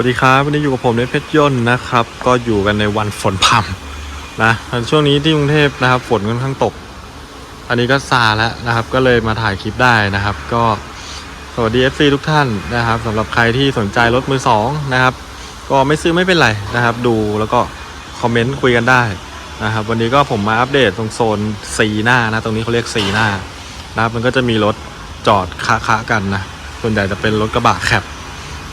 สวัสดีครับ วันนี้อยู่กับผมในเพชรยนต์นะครับ ก็อยู่กันในวันฝนพรำนะช่วงนี้ที่กรุงเทพนะครับ ฝนค่อนข้างตก อันนี้ก็ซาแล้วนะครับ ก็เลยมาถ่ายคลิปได้นะครับ ก็สวัสดี FC ทุกท่านนะครับสำหรับใครที่สนใจรถมือสองนะครับ ก็ไม่ซื้อไม่เป็นไรนะครับ ดูแล้วก็คอมเมนต์คุยกันได้นะครับ วันนี้ก็ผมมาอัปเดตตรงโซนสีหน้านะ ตรงนี้เขาเรียกสีหน้านะครับ มันก็จะมีรถจอดค้าๆกันนะส่วนใหญ่จะเป็นรถกระบะแคป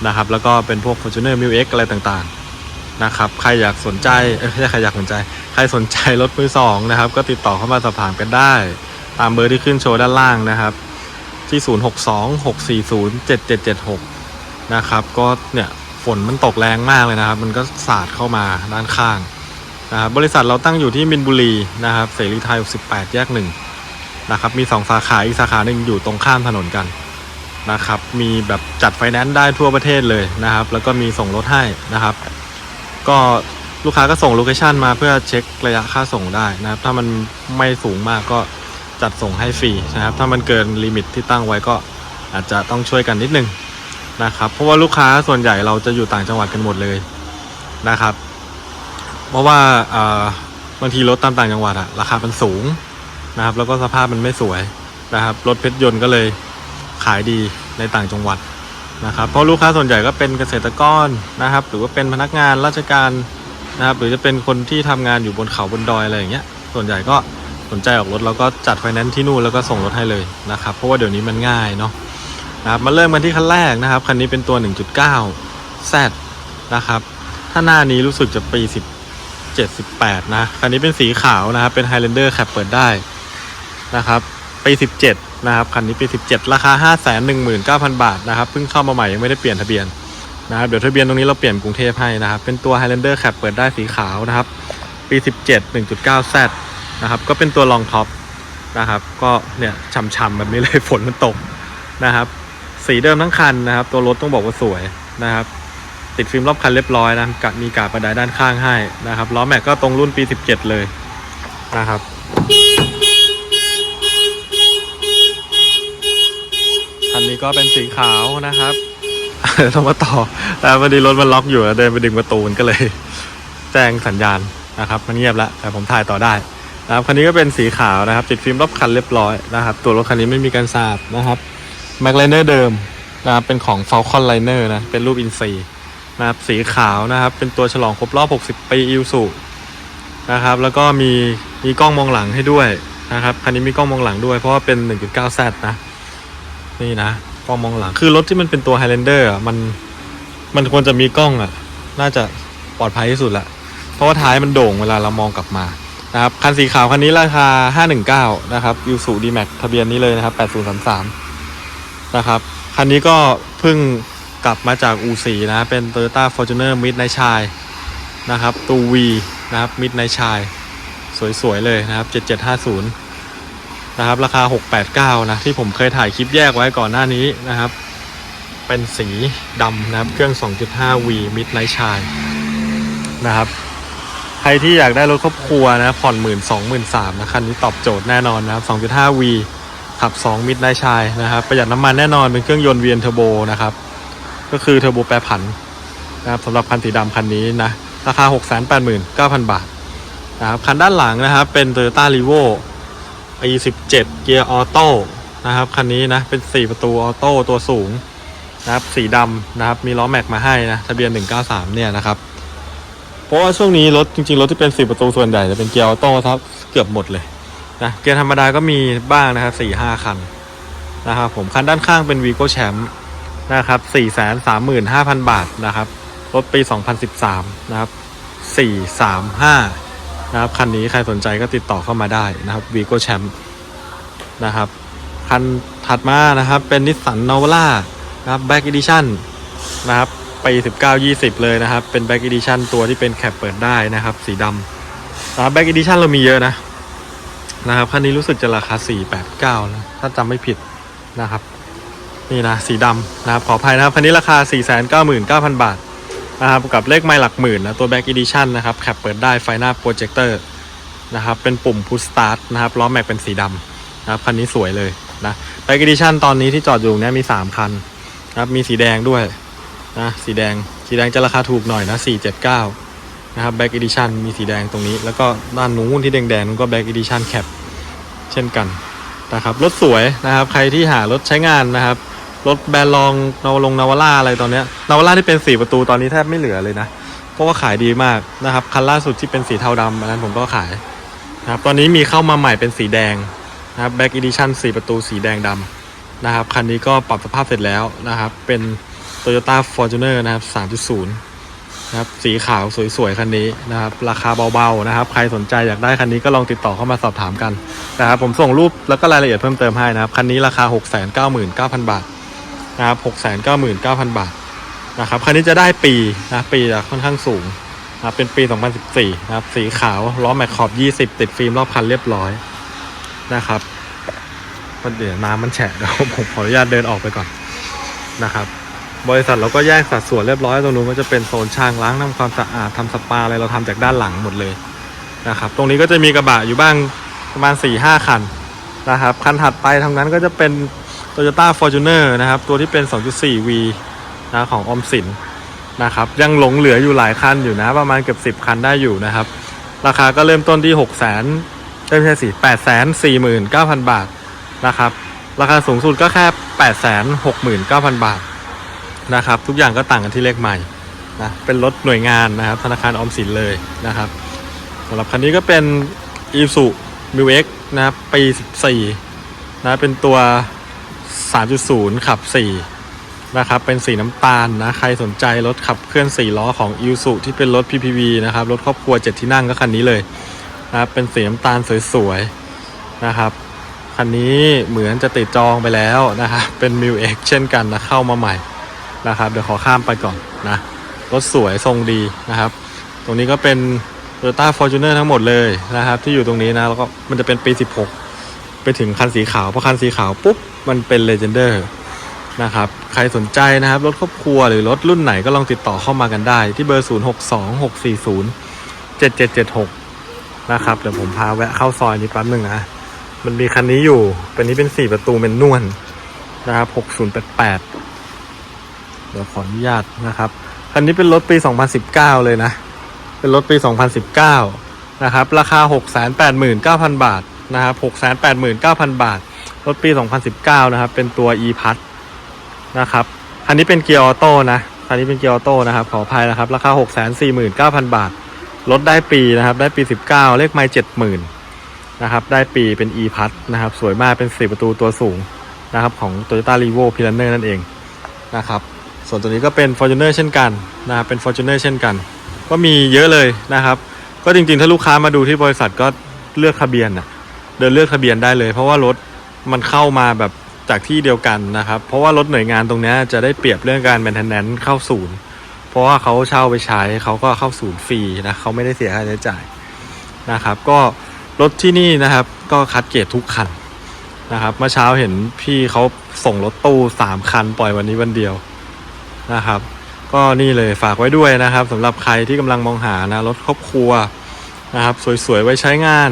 นะครับ แล้วก็เป็นพวก Fortuner m i l X อะไรต่างๆนะครับใครอยากสนใจเอ้ยไม่ใช่ใครอยากสนใจ ใครสนใจรถมือสองนะครับ ก็ติดต่อเข้ามาสอบถามกันได้ ตามเบอร์ที่ขึ้นโชว์ด้านล่างนะครับ ที่ 0626407776 นะครับ ก็เนี่ยฝนมันตกแรงมากเลยนะครับ มันก็สาดเข้ามาด้านข้างนะครับบริษัทเราตั้งอยู่ที่มินบุรีนะครับเสรีไทย18แยกหนึ่งนะครับมี 2 สาขาอีกสาขาหนึ่งอยู่ตรงข้ามถนนกัน นะครับ มีแบบจัดไฟแนนซ์ได้ทั่วประเทศเลยนะครับ แล้วก็มีส่งรถให้นะครับ ก็ลูกค้าก็ส่งโลเคชันมาเพื่อเช็คระยะค่าส่งได้นะครับ ถ้ามันไม่สูงมากก็จัดส่งให้ฟรีนะครับ ถ้ามันเกินลิมิตที่ตั้งไว้ก็อาจจะต้องช่วยกันนิดนึงนะครับ เพราะว่าลูกค้าส่วนใหญ่เราจะอยู่ต่างจังหวัดกันหมดเลยนะครับ เพราะว่าอ่าบางทีรถตามต่างจังหวัดอะราคามันสูงนะครับ แล้วก็สภาพมันไม่สวยนะครับ รถเพชรยนต์ก็เลย ขายดีในต่างจังหวัดนะครับเพราะลูกค้าส่วนใหญ่ก็เป็นเกษตรกรนะครับ หรือว่าเป็นพนักงานราชการนะครับ หรือจะเป็นคนที่ทำงานอยู่บนเขาบนดอยอะไรอย่างเงี้ย ส่วนใหญ่ก็สนใจออกรถเราก็จัดไฟแนนซ์ที่นู่นแล้วก็ส่งรถให้เลยนะครับ เพราะว่าเดี๋ยวนี้มันง่ายเนาะนะครับมาเริ่มกันที่คันแรกนะครับ คันนี้เป็นตัว 1.9 Z นะครับ ถ้าหน้านี้รู้สึกจะปี17 18นะ คันนี้เป็นสีขาวนะครับ เป็น Highlander แคปเปิดได้นะครับ ปี 17 นะครับคันนี้ปี 17 ราคา 519,000 บาทนะครับเพิ่งเข้ามาใหม่ยังไม่ได้เปลี่ยนทะเบียนนะครับเดี๋ยวทะเบียนตรงนี้เราเปลี่ยนกรุงเทพให้นะครับ เป็นตัว Highlander แคปเปิดได้สีขาวนะครับ ปี 17 1.9 Z นะครับก็เป็นตัวรองท็อปนะครับ ก็เนี่ยช่ำๆแบบนี้เลยฝนมันตกนะครับ สีเดิมทั้งคันนะครับ ตัวรถต้องบอกว่าสวยนะครับ ติดฟิล์มรอบคันเรียบร้อยนะกับมีกาบประดายด้านข้างให้นะครับล้อแม็กก็ตรงรุ่นปี 17 เลยนะครับ คันนี้ก็เป็นสีขาวนะครับต้องมาต่อแต่พอดีรถมันล็อกอยู่แล้วเดินไปดึงประตูมันก็เลย แจ้งสัญญาณนะครับ มันเงียบแล้วแต่ผมถ่ายต่อได้นะครับคันนี้ก็เป็นสีขาวนะครับติดฟิล์มรอบคันเรียบร้อยนะครับ ตัวรถคันนี้ไม่มีการสาบนะครับแม็กไลเนอร์เดิมนะครับเป็นของ Falcon Liner นะเป็นรูปอินซีนะครับสีขาวนะครับ เป็นตัวฉลองครบรอบ 60 ปีอิวสุนะครับ แล้วก็มีมีกล้องมองหลังให้ด้วยนะครับคันนี้มีกล้องมองหลังด้วยเพราะว่าเป็น 1.9Z นะ นี่นะกล้องมองหลังคือรถที่มันเป็นตัว Highlander อะมันมันควรจะมีกล้องอะ น่าจะปลอดภัยที่สุดละเพราะว่าท้ายมันโด่งเวลาเรามองกลับมานะครับคันสีขาวคันนี้ราคา 519 นะครับยูสุดีแม็กทะเบียนนี้เลยนะครับ 8033 นะครับ คันนี้ก็เพิ่งกลับมาจากอูสีนะ เป็น Toyota Fortuner Midnight Shine นะครับตู V นะครับ Midnight Shine สวย ๆ เลยนะครับ 7750 นะครับราคา 689 นะที่ผมเคยถ่ายคลิปแยกไว้ก่อนหน้านี้นะครับ เป็นสีดำนะครับ เครื่อง 2.5V Midnight Shine นะครับ ใครที่อยากได้รถครอบครัวนะผ่อนหมื่นสองหมื่นสามนะคันนี้ตอบโจทย์แน่นอนนะครับ 2.5V ขับ 2 Midnight Shine นะครับ ประหยัดน้ำมันแน่นอนเป็นเครื่องยนต์ VN Turbo นะครับ ก็คือเทอร์โบแปรผันนะครับสำหรับคันสีดำคันนี้นะราคา 689,000 บาทนะครับคันด้านหลังนะครับเป็น Toyota r e v o ปี17 เกียร์ออโต้นะครับ คันนี้นะ เป็น 4 ประตูออโต้ตัวสูงนะครับ สีดำนะครับ มีล้อแม็กมาให้นะ ทะเบียน 193 เนี่ยนะครับ เพราะว่าช่วงนี้รถจริงๆ รถที่เป็น 4 ประตูส่วนใหญ่จะเป็นเกียร์ออโต้ครับเกือบหมดเลยนะ เกียร์ธรรมดาก็มีบ้างนะครับ4-5 คันนะครับผม คันด้านข้างเป็น Vigo Champ นะครับ 435,000 บาทนะครับ รถปี 2013 นะครับ 435 นะครับคันนี้ใครสนใจก็ติดต่อเข้ามาได้นะครับ Vigo Champ นะครับคันถัดมานะครับเป็นนิสสันนาวล่านะครับ Back Edition นะครับปี19-20 เลยนะครับ เป็น Back Edition ตัวที่เป็นแคปเปิดได้นะครับ สีดำนะครับ Back Edition เรามีเยอะนะนะครับคันนี้รู้สึกจะราคา 489นะถ้าจำไม่ผิดนะครับ นี่นะสีดำนะครับขออภัยนะครับคันนี้ราคา 499,000 บาท นะครับกับเลขไมล์หลักหมื่นนะตัว Back Edition นะครับแคปเปิดได้ไฟหน้าโปรเจคเตอร์นะครับเป็นปุ่ม Push Start นะครับล้อแม็กเป็นสีดำนะครับคันนี้สวยเลยนะ Back Edition ตอนนี้ที่จอดอยู่เนี่ยมี 3 คันนะครับมีสีแดงด้วยนะสีแดงสีแดงจะราคาถูกหน่อยนะ479นะครับ Back Edition มีสีแดงตรงนี้ แล้วก็ด้านนู้นที่แดงๆนู้นก็ Back Edition Cap เช่นกันนะครับรถสวยนะครับใครที่หารถใช้งานนะครับ รถแบรนด์รองนาวลงนาวาร่าอะไรตอนเนี้ยนาวาร่าที่เป็น4ประตูตอนนี้แทบไม่เหลือเลยนะ เพราะว่าขายดีมากนะครับ คันล่าสุดที่เป็นสีเทาดำอันนั้นผมก็ขายนะครับตอนนี้มีเข้ามาใหม่เป็นสีแดงนะครับ Back Edition 4ประตูสีแดงดำนะครับ คันนี้ก็ปรับสภาพเสร็จแล้วนะครับ เป็น Toyota Fortuner นะครับ 3.0นะครับสีขาวสวยๆคันนี้นะครับ ราคาเบาๆนะครับ ใครสนใจอยากได้คันนี้ก็ลองติดต่อเข้ามาสอบถามกันนะครับผมส่งรูปแล้วก็รายละเอียดเพิ่มเติมให้นะครับ คันนี้ราคา 699,000 บาท นะครับ699,000บาทนะครับคันนี้จะได้ปีนะปีจะค่อนข้างสูงนะเป็นปี 2014 นะครับ สีขาวล้อแม็กขอบ 20 ติดฟิล์มรอบคันเรียบร้อยนะครับเดี๋ยวน้ำมันแฉะเดี๋ยวผมขออนุญาตเดินออกไปก่อนนะครับ บริษัทเราก็แยกสัดส่วนเรียบร้อยตรงนู้นก็จะเป็นโซนช่างล้างทำความสะอาดทำสปาอะไรเราทำจากด้านหลังหมดเลยนะครับ ตรงนี้ก็จะมีกระบะอยู่บ้างประมาณ4ี่ห้าคันนะครับคันถัดไปทางนั้นก็จะเป็น Toyota Fortuner นะครับ ตัวที่เป็น 2.4V นะของออมสินนะครับ ยังหลงเหลืออยู่หลายคันอยู่นะ ประมาณเกือบ10 คันได้อยู่นะครับ ราคาก็เริ่มต้นที่ 6 0 0 0 0 0ไม่ใช่สิ8 4 9 0 0 0 บาทนะครับ ราคาสูงสุดก็แค่ 8 6 9 0 0 0 บาทนะครับ ทุกอย่างก็ต่างกันที่เลขใหม่นะ เป็นรถหน่วยงานนะครับ ธนาคารออมสินเลยนะครับสำหรับคันนี้ก็เป็น i s u m i w x นะครับ ปี 14นะ เป็นตัว 3.0 ขับ 4 นะครับ เป็นสีน้ำตาลนะ ใครสนใจรถขับเคลื่อน 4 ล้อของ i s u ที่เป็นรถ PPV นะครับ รถครอบครัว 7 ที่นั่งก็คันนี้เลยนะครับเป็นสีน้ำตาลสวยๆนะครับ คันนี้เหมือนจะติดจองไปแล้วนะครับ เป็น m i w x เช่นกันนะเข้ามาใหม่นะครับ เดี๋ยวขอข้ามไปก่อนนะ รถสวยทรงดีนะครับ ตรงนี้ก็เป็น Toyota Fortuner ทั้งหมดเลยนะครับ ที่อยู่ตรงนี้นะแล้วก็มันจะเป็นปี 16 ไปถึงคันสีขาวพอคันสีขาวปุ๊บมันเป็น Legender นะครับใครสนใจนะครับรถครอบครัวหรือรถรุ่นไหนก็ลองติดต่อเข้ามากันได้ ที่เบอร์ 062640 7776 นะครับเดี๋ยวผมพาแวะเข้าซอยนี้แป๊บหนึ่งนะมันมีคันนี้อยู่ เป็นนี้เป็น 4 ประตูเป็นนวลนะครับ 6088 เดี๋ยวขออนุญาตนะครับ คันนี้เป็นรถปี 2019 เลยนะ เป็นรถปี 2019 นะครับ ราคา 689,000 บาท นะครับ689,000บาท รถปี2019นะครับ เป็นตัว e p a s นะครับ คันนี้เป็นเกียร์ออโต้นะคันนี้เป็นเกียร์ออโต้นะครับ ขออภัยนะครับ ราคา649,000บาท รถได้ปีนะครับ ได้ปี19เลขไมล์70,000นะครับ ได้ปีเป็น e p a s นะครับ สวยมาก เป็น4ประตูตัวสูงนะครับ ของ Toyota r e v o p i l a n e r นั่นเองนะครับ ส่วนตัวนี้ก็เป็น Fortuner เช่นกันนะครับ เป็น Fortuner เช่นกัน ก็มีเยอะเลยนะครับ ก็จริงๆ ถ้าลูกค้ามาดูที่บริษัทก็เลือกทะเบียนนะ เดินเลือกทะเบียนได้เลย เพราะว่ารถมันเข้ามาแบบจากที่เดียวกันนะครับ เพราะว่ารถหน่วยงานตรงนี้จะได้เปรียบเรื่องการ maintenance เข้าศูนย์ เพราะว่าเขาเช่าไปใช้เขาก็เข้าศูนย์ฟรีนะเขาไม่ได้เสียค่าใช้จ่ายนะครับ ก็รถที่นี่นะครับ ก็คัดเกรดทุกคันนะครับ เมื่อเช้าเห็นพี่เขาส่งรถตู้สามคันปล่อยวันนี้วันเดียวนะครับ ก็นี่เลยฝากไว้ด้วยนะครับสำหรับใครที่กำลังมองหานะรถครอบครัวนะครับ สวยๆไว้ใช้งาน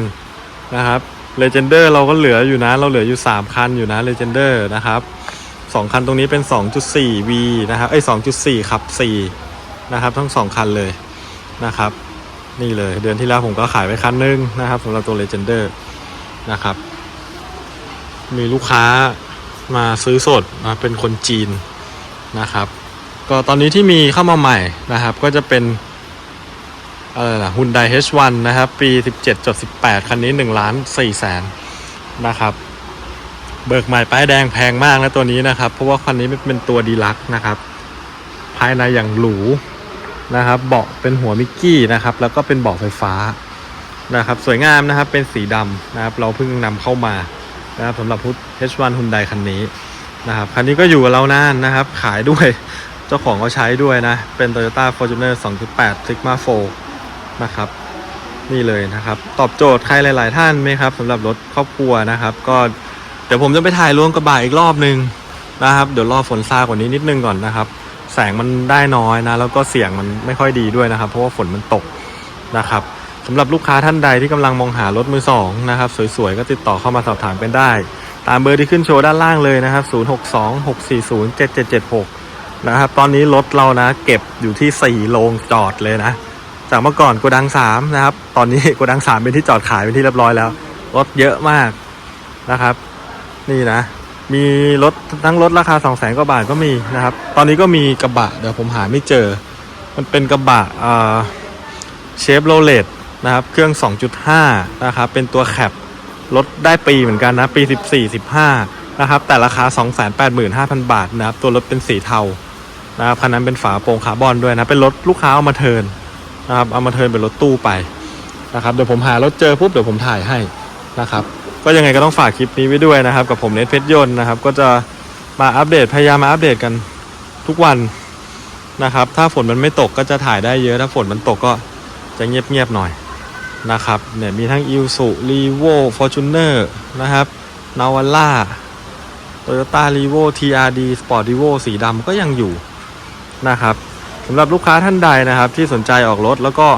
นะครับ Legender เราก็เหลืออยู่นะ เราเหลืออยู่ 3 คันอยู่นะ Legender นะครับ 2 คันตรงนี้เป็น 2.4V นะครับเอ้2.4ขับ4นะครับ ทั้ง 2 คันเลยนะครับ นี่เลยเดือนที่แล้วผมก็ขายไปคันนึงนะครับสำหรับตัว Legender นะครับ มีลูกค้ามาซื้อสดนะเป็นคนจีนนะครับ ก็ตอนนี้ที่มีเข้ามาใหม่นะครับ ก็จะเป็น อะไรล่ะ Hyundai H1 นะครับ ปี 17.18 คันนี้1ล้าน4แสนนะครับ เบิกใหม่ป้ายแดงแพงมากนะตัวนี้นะครับ เพราะว่าคันนี้เป็นตัวดีลักนะครับ ภายในอย่างหรูนะครับ เบาะเป็นหัวมิกกี้นะครับ แล้วก็เป็นเบาะไฟฟ้านะครับ สวยงามนะครับ เป็นสีดำนะครับ เราเพิ่งนำเข้ามานะครับสำหรับ H1 Hyundai คันนี้นะครับคันนี้ก็อยู่กับเรานานนะครับ ขายด้วย เจ้าของก็ใช้ด้วยนะ เป็น Toyota Fortuner 2.8 Sigma 4 นะครับ นี่เลยนะครับ ตอบโจทย์ใครหลาย ๆ ท่านไหมครับสำหรับรถครอบครัวนะครับ ก็เดี๋ยวผมจะไปถ่ายรวมกระบะอีกรอบนึงนะครับ เดี๋ยวรอฝนซากว่านี้นิดนึงก่อนนะครับ แสงมันได้น้อยนะ แล้วก็เสียงมันไม่ค่อยดีด้วยนะครับ เพราะว่าฝนมันตกนะครับสำหรับลูกค้าท่านใดที่กำลังมองหารถมือสองนะครับ สวย ๆ ก็ติดต่อเข้ามาสอบถามกันได้ ตามเบอร์ที่ขึ้นโชว์ด้านล่างเลยนะครับ 0626407776 นะครับ ตอนนี้รถเรานะ เก็บอยู่ที่สี่โรงจอดเลยนะ จากเมื่อก่อนโกดังสามนะครับ ตอนนี้โกดังสามเป็นที่จอดขายเป็นที่เรียบร้อยแล้วรถเยอะมากนะครับ นี่นะ มีรถทั้งรถราคา2 0 0แสนกว่าบาทก็มีนะครับ ตอนนี้ก็มีกระบะเดี๋ยวผมหาไม่เจอ มันเป็นกระบะเชฟโรเลตนะครับ เครื่อง 2.5 นะครับ เป็นตัวแคปรถได้ปีเหมือนกันนะ ปี 14 15 นะครับ แต่ราคา 285,000 บาทนะครับ ตัวรถเป็นสีเทานะครับคันนั้นเป็นฝาโปร่งคาร์บอนด้วยนะ เป็นรถลูกค้าเอามาเทิน นะครับเอามาเทินเป็นรถตู้ไปนะครับเดี๋ยวผมหารถเจอปุ๊บเดี๋ยวผมถ่ายให้นะครับก็ยังไงก็ต้องฝากคลิปนี้ไว้ด้วยนะครับ กับผมเนทเพชรยนต์นะครับก็จะมาอัปเดตพยายามมาอัปเดตกันทุกวันนะครับ ถ้าฝนมันไม่ตกก็จะถ่ายได้เยอะ ถ้าฝนมันตกก็จะเงียบๆหน่อยนะครับเนี่ยมีทั้ง i l s u r e v o Fortuner นอร์นะครับนาวาร่า Toyota r e v o TRD Sport r e v o สีดำก็ยังอยู่นะครับ สำหรับลูกค้าท่านใดนะครับ ที่สนใจออกรถแล้วก็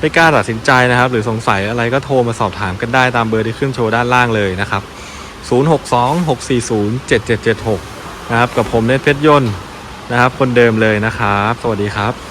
ไม่กล้าตัดสินใจนะครับ หรือสงสัยอะไรก็โทรมาสอบถามกันได้ตามเบอร์ที่ขึ้นโชว์ด้านล่างเลยนะครับ 0626407776 นะครับ กับผมเนทเพชรยนต์นะครับ คนเดิมเลยนะครับ สวัสดีครับ